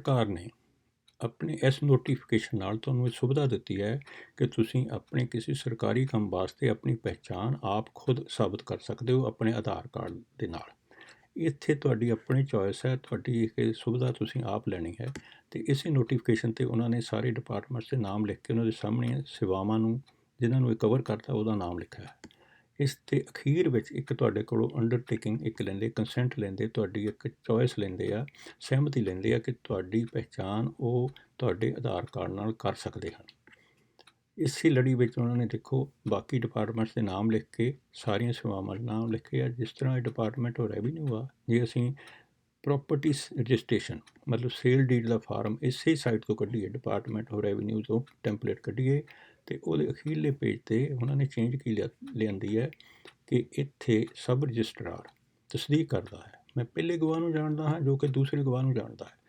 ਸਰਕਾਰ ਨੇ ਆਪਣੇ ਇਸ ਨੋਟੀਫਿਕੇਸ਼ਨ ਨਾਲ ਤੁਹਾਨੂੰ ਇਹ ਸੁਵਿਧਾ ਦਿੱਤੀ ਹੈ ਕਿ ਤੁਸੀਂ ਆਪਣੇ ਕਿਸੇ ਸਰਕਾਰੀ ਕੰਮ ਵਾਸਤੇ ਆਪਣੀ ਪਹਿਚਾਣ ਆਪ ਖੁਦ ਸਾਬਤ ਕਰ ਸਕਦੇ ਹੋ ਆਪਣੇ ਆਧਾਰ ਕਾਰਡ ਦੇ ਨਾਲ। ਇੱਥੇ ਤੁਹਾਡੀ ਆਪਣੀ ਚੋਇਸ ਹੈ, ਤੁਹਾਡੀ ਇਹ ਸੁਵਿਧਾ ਤੁਸੀਂ ਆਪ ਲੈਣੀ ਹੈ ਤੇ ਇਸੇ ਨੋਟੀਫਿਕੇਸ਼ਨ ਤੇ ਉਹਨਾਂ ਨੇ ਸਾਰੇ ਡਿਪਾਰਟਮੈਂਟਸ ਦੇ ਨਾਮ ਲਿਖ ਕੇ ਉਹਨਾਂ ਦੇ ਸਾਹਮਣੇ ਸੇਵਾਵਾਂ ਨੂੰ, ਜਿਨ੍ਹਾਂ ਨੂੰ ਇਹ ਕਵਰ ਕਰਦਾ ਉਹਦਾ ਨਾਮ ਲਿਖਿਆ ਹੈ। ਇਸ ਤੇ ਅਖੀਰ ਵਿੱਚ ਇੱਕ ਤੁਹਾਡੇ ਕੋਲੋਂ ਅੰਡਰਟੇਕਿੰਗ ਇੱਕ ਲੈਂਦੇ ਕੰਸੈਂਟ ਲੈਂਦੇ, ਤੁਹਾਡੀ ਇੱਕ ਚੋਇਸ ਲੈਂਦੇ ਆ, ਸਹਿਮਤੀ ਲੈਂਦੇ ਆ ਕਿ ਤੁਹਾਡੀ ਪਹਿਚਾਣ ਉਹ ਤੁਹਾਡੇ ਆਧਾਰ ਕਾਰਡ ਨਾਲ ਕਰ ਸਕਦੇ ਹਨ। ਇਸੇ ਲੜੀ ਵਿੱਚ ਉਹਨਾਂ ਨੇ ਦੇਖੋ ਬਾਕੀ ਡਿਪਾਰਟਮੈਂਟਸ ਦੇ ਨਾਮ ਲਿਖ ਕੇ ਸਾਰੀਆਂ ਸੇਵਾਵਾਂ ਦੇ ਨਾਮ ਲਿਖੇ ਆ, ਜਿਸ ਤਰ੍ਹਾਂ ਇਹ ਡਿਪਾਰਟਮੈਂਟ ਆਫ ਰੈਵਨਿਊ ਆ, ਜੇ ਅਸੀਂ ਪ੍ਰਾਪਰਟੀ ਰਜਿਸਟ੍ਰੇਸ਼ਨ ਮਤਲਬ ਸੇਲ ਡੀਡ ਦਾ ਫਾਰਮ ਇਸੇ ਸਾਈਟ ਤੋਂ ਕੱਢੀਏ ਡਿਪਾਰਟਮੈਂਟ ਆਫ ਰੈਵਨਿਊ ਤੋਂ ਟੈਂਪਲੇਟ ਕੱਢੀਏ ਤੇ ਉਹਦੇ ਅਖੀਰਲੇ ਪੇਜ ਤੇ ਉਹਨਾਂ ਨੇ ਚੇਂਜ ਕੀ ਲਿਆ- ਲਿਆਂਦੀ ਹੈ ਕਿ ਇੱਥੇ ਸਬ ਰਜਿਸਟਰਾਰ ਤਸਦੀਕ ਕਰਦਾ ਹੈ। ਮੈਂ ਪਹਿਲੇ ਗਵਾਹ ਨੂੰ ਜਾਣਦਾ ਹਾਂ ਜੋ ਕਿ ਦੂਸਰੇ ਗਵਾਹ ਨੂੰ ਜਾਣਦਾ ਹੈ।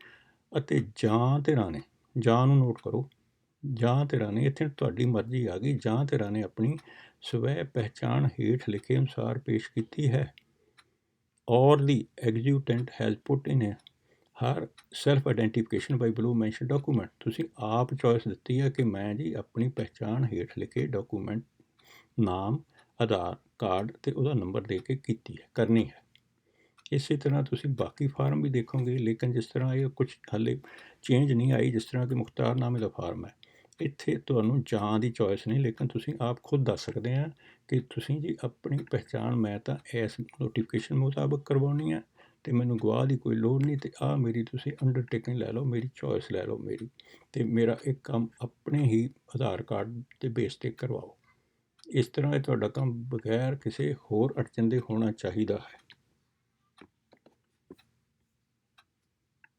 ਅਤੇ ਜਾਂ ਧਿਰਾਂ ਨੇ ਜਾਂ ਨੂੰ ਨੋਟ ਕਰੋ, ਜਾਂ ਧਿਰਾਂ ਨੇ ਇੱਥੇ ਤੁਹਾਡੀ ਮਰਜ਼ੀ ਆ ਗਈ, ਜਾਂ ਧਿਰਾਂ ਨੇ ਆਪਣੀ ਸਵੈ ਪਹਿਚਾਣ ਹੇਠ ਲਿਖੇ ਅਨੁਸਾਰ ਪੇਸ਼ ਕੀਤੀ ਹੈ। Or the executant has put in a her self identification by below mentioned document. ਤੁਸੀਂ ਆਪ ਚੋਇਸ ਦਿੱਤੀ ਹੈ ਕਿ ਮੈਂ ਜੀ ਆਪਣੀ ਪਹਿਚਾਣ ਹੇਠ ਲਿਖੇ ਡਾਕੂਮੈਂਟ ਨਾਮ, ਆਧਾਰ ਕਾਰਡ ਤੇ ਉਹਦਾ ਨੰਬਰ ਦੇ ਕੇ ਕੀਤੀ ਹੈ, ਕਰਨੀ ਹੈ। ਇਸੇ ਤਰ੍ਹਾਂ ਤੁਸੀਂ ਬਾਕੀ ਫਾਰਮ ਵੀ ਦੇਖੋਗੇ, ਲੇਕਿਨ ਜਿਸ ਤਰ੍ਹਾਂ ਇਹ ਕੁਝ ਹਾਲੇ ਚੇਂਜ ਨਹੀਂ ਆਈ, ਜਿਸ ਤਰ੍ਹਾਂ ਕਿ ਮੁਖਤਾਰਨਾਮੇ ਦਾ ਫਾਰਮ ਹੈ। ਇੱਥੇ ਤੁਹਾਨੂੰ ਜਾਂ ਦੀ ਚੋਇਸ ਨਹੀਂ, ਲੇਕਿਨ ਤੁਸੀਂ ਆਪ ਖੁਦ ਦੱਸ ਸਕਦੇ ਆ ਕਿ ਤੁਸੀਂ ਜੀ ਆਪਣੀ ਪਹਿਚਾਣ ਮੈਂ ਤਾਂ ਇਸ ਨੋਟੀਫਿਕੇਸ਼ਨ ਮੁਤਾਬਕ ਕਰਵਾਉਣੀ ਹੈ ਤੇ ਮੈਨੂੰ ਗਵਾਹ ਦੀ ਕੋਈ ਲੋੜ ਨਹੀਂ ਤੇ ਆ ਮੇਰੀ ਤੁਸੀਂ ਅੰਡਰਟੇਕਿੰਗ ਲੈ ਲਓ, ਮੇਰੀ ਚੋਇਸ ਲੈ ਲਓ ਮੇਰੀ ਤੇ ਮੇਰਾ ਇੱਕ ਕੰਮ ਆਪਣੇ ਹੀ ਆਧਾਰ ਕਾਰਡ ਤੇ ਬੇਸ ਤੇ ਕਰਵਾਓ। ਇਸ ਤਰ੍ਹਾਂ ਇਹ ਤੁਹਾਡਾ ਕੰਮ ਬਗੈਰ ਕਿਸੇ ਹੋਰ ਅੜਚਨ ਦੇ ਹੋਣਾ ਚਾਹੀਦਾ ਹੈ।